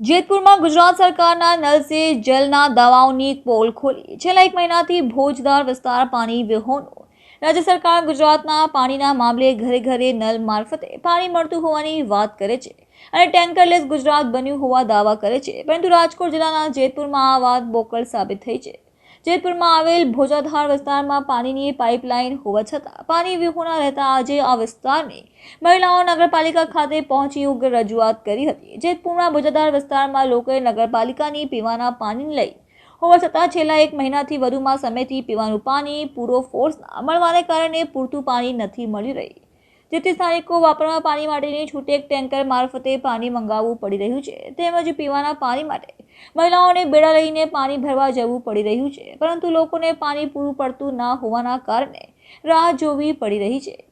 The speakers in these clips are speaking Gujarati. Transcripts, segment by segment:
જેતપુરમાં ગુજરાત સરકારના નલ સે જલના દવાઓની પોલ ખોલી. છેલ્લા એક મહિનાથી ભોજદાર વિસ્તાર પાણી વિહોણો રાજ્ય સરકાર ગુજરાતના પાણીના મામલે ઘરે ઘરે નલ મારફતે પાણી મળતું હોવાની વાત કરે છે અને ટેન્કરલેસ ગુજરાત બન્યું હોવા દાવા કરે છે. પરંતુ રાજકોટ જિલ્લાના જેતપુરમાં આ વાત બોકળ સાબિત થઈ છે. જેતપુરમાં આવેલ ભોજાધાર વિસ્તારમાં પાણીની પાઇપલાઇન હોવા છતાં પાણી વિહોણા રહેતા આજે આ વિસ્તારની મહિલાઓ નગરપાલિકા ખાતે પહોંચી ઉગ્ર રજૂઆત કરી હતી. જેતપુરના ભોજાધાર વિસ્તારમાં લોકોએ નગરપાલિકાની પીવાના પાણી લઈ હોવા છતાં છેલ્લા એક મહિનાથી વધુમાં સમયથી પીવાનું પાણી પૂરો ફોર્સના મળવાને કારણે પૂરતું પાણી નથી મળી રહી જેથી સ્થાનિકો વાપરવા પાણી માટેની છૂટેક ટેન્કર મારફતે પાણી મંગાવવું પડી રહ્યું છે. તેમજ પીવાના પાણી માટે મહિલાઓને બેડા લઈને પાણી ભરવા જવું પડી રહ્યું છે. પરંતુ લોકોને પાણી પૂરું પડતું ના હોવાના કારણે રાહ જોવી પડી રહી છે.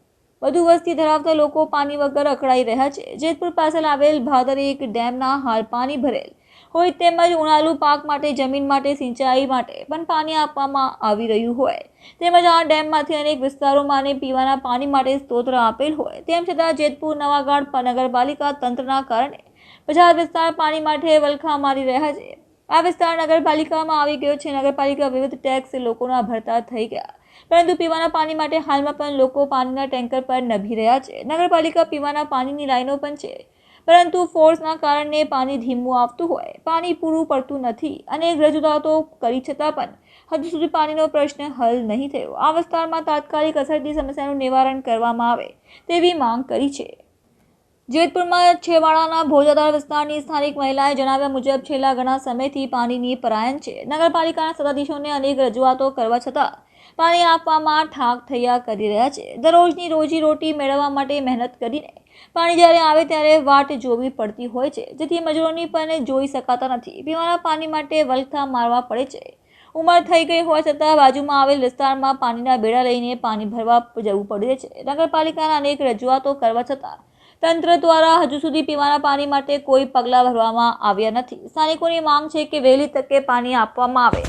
વધુ વસ્તી ધરાવતા લોકો પાણી વગર અકળાઈ રહ્યા છે. જેતપુર પાસે આવેલ ભાદર એક ડેમના હાલ પાણી ભરેલ હોય તેમજ ઉનાળુ પાક માટે, જમીન માટે, સિંચાઈ માટે પણ પાણી આપવામાં આવી રહ્યું હોય. તેમજ આ ડેમમાંથી અનેક વિસ્તારોમાં અને પીવાના પાણી માટે સ્તોત્ર આપેલ હોય. તેમ છતાં જેતપુર નવાગઢ નગરપાલિકા તંત્રના કારણે પછાત વિસ્તાર પાણી માટે વલખા મારી રહ્યા છે. આ વિસ્તાર નગરપાલિકામાં આવી ગયો છે. નગરપાલિકા વિવિધ ટેક્સ લોકોના ભરતા થઈ ગયા પરંતુ પીવાના પાણી માટે હાલમાં પણ લોકો પાણીના ટેન્કર પર નભી રહ્યા છે. નગરપાલિકા પીવાના પાણીની લાઈનો પણ છે, પરંતુ ફોર્સના કારણે પાણી ધીમું આવતું હોય. પાણી પૂરું પડતું નથી અને રજૂઆતો કરી છતાં પણ હજુ સુધી પાણીનો પ્રશ્ન હલ નહીં થયો. આ વિસ્તારમાં તાત્કાલિક અસરથી સમસ્યાનું નિવારણ કરવામાં આવે તેવી માંગ કરી છે. જેતપુરમાં છેવાડાના ભોજાદાર વિસ્તારની સ્થાનિક મહિલાએ જણાવ્યા મુજબ છેલ્લા ઘણા સમયથી પાણીની પરાયણ છે. નગરપાલિકાના સત્તાધીશોને અનેક રજૂઆતો કરવા છતાં પાણી આપવામાં ઠાક થયા કરી રહ્યા છે. દરરોજની રોજી રોટી મેળવવા માટે મહેનત કરીને પાણી જ્યારે આવે ત્યારે વાટ જોવી પડતી હોય છે. જેથી મજૂરોની પણ જોઈ શકાતા નથી. પીવાના પાણી માટે વલખા મારવા પડે છે. ઉંમર થઈ ગઈ હોવા છતાં બાજુમાં આવેલ વિસ્તારમાં પાણીના બેડા લઈને પાણી ભરવા જવું પડે છે. નગરપાલિકાના અનેક રજૂઆતો કરવા છતાં તંત્ર દ્વારા હજુ સુધી પીવાના પાણી માટે કોઈ પગલાં ભરવામાં આવ્યા નથી. સ્થાનિકોની માંગ છે કે વહેલી તકે પાણી આપવામાં આવે.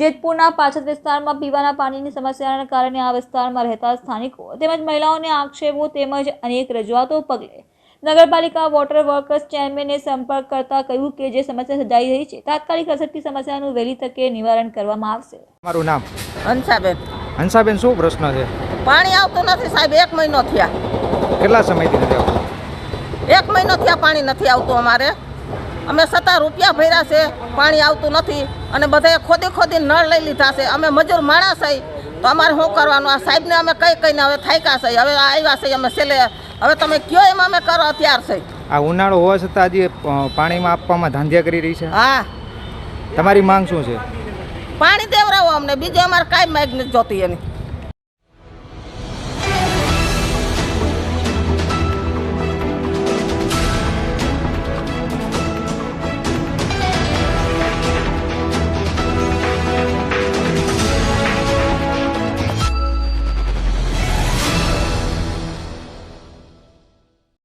જેતપુરના પાછળ વિસ્તારમાં પીવાના પાણીની સમસ્યાના કારણે આ વિસ્તારમાં રહેતા સ્થાનિકો તેમજ મહિલાઓને આક્ષેપો તેમજ અનેક રજૂઆતો પગલે નગરપાલિકા વોટર વર્કર્સ ચેરમેને સંપર્ક કરતા કહ્યું કે જે સમસ્યા સર્જાઈ રહી છે તાત્કાલિક અસરથી સમસ્યાનું વહેલી તકે નિવારણ કરવામાં આવશે. મારું નામ? હંસાબેન. હંસાબેન શું પ્રશ્ન છે? પાણી આવતું નથી સાહેબ એક મહિનો થયા. કેટલા સમયથી નથી આવતું? એક મહિનો થયા પાણી નથી આવતું અમારે. અમે સત્તા રૂપિયા ભર્યા છે પાણી આવતું નથી અને બધાએ ખોદી ખોદી નળ લઈ લીધા છે. અમે મજૂર માણસ છે તો અમારે શું કરવાનું? આ સાહેબને અમે કઈ કઈને હવે થાક્યા છે. હવે આવ્યા છે અમે છેલ્લે. હવે તમે કયો એમ અમે કરો અત્યાર છે. આ ઉનાળો હોવા છતાં હજી પાણીમાં આપવામાં ધાંધ્યા કરી રહી છે? હા. તમારી માંગ શું છે? પાણી દેવરાવો અમને. બીજું અમારે કાંઈ માગ નથી જોતી એની.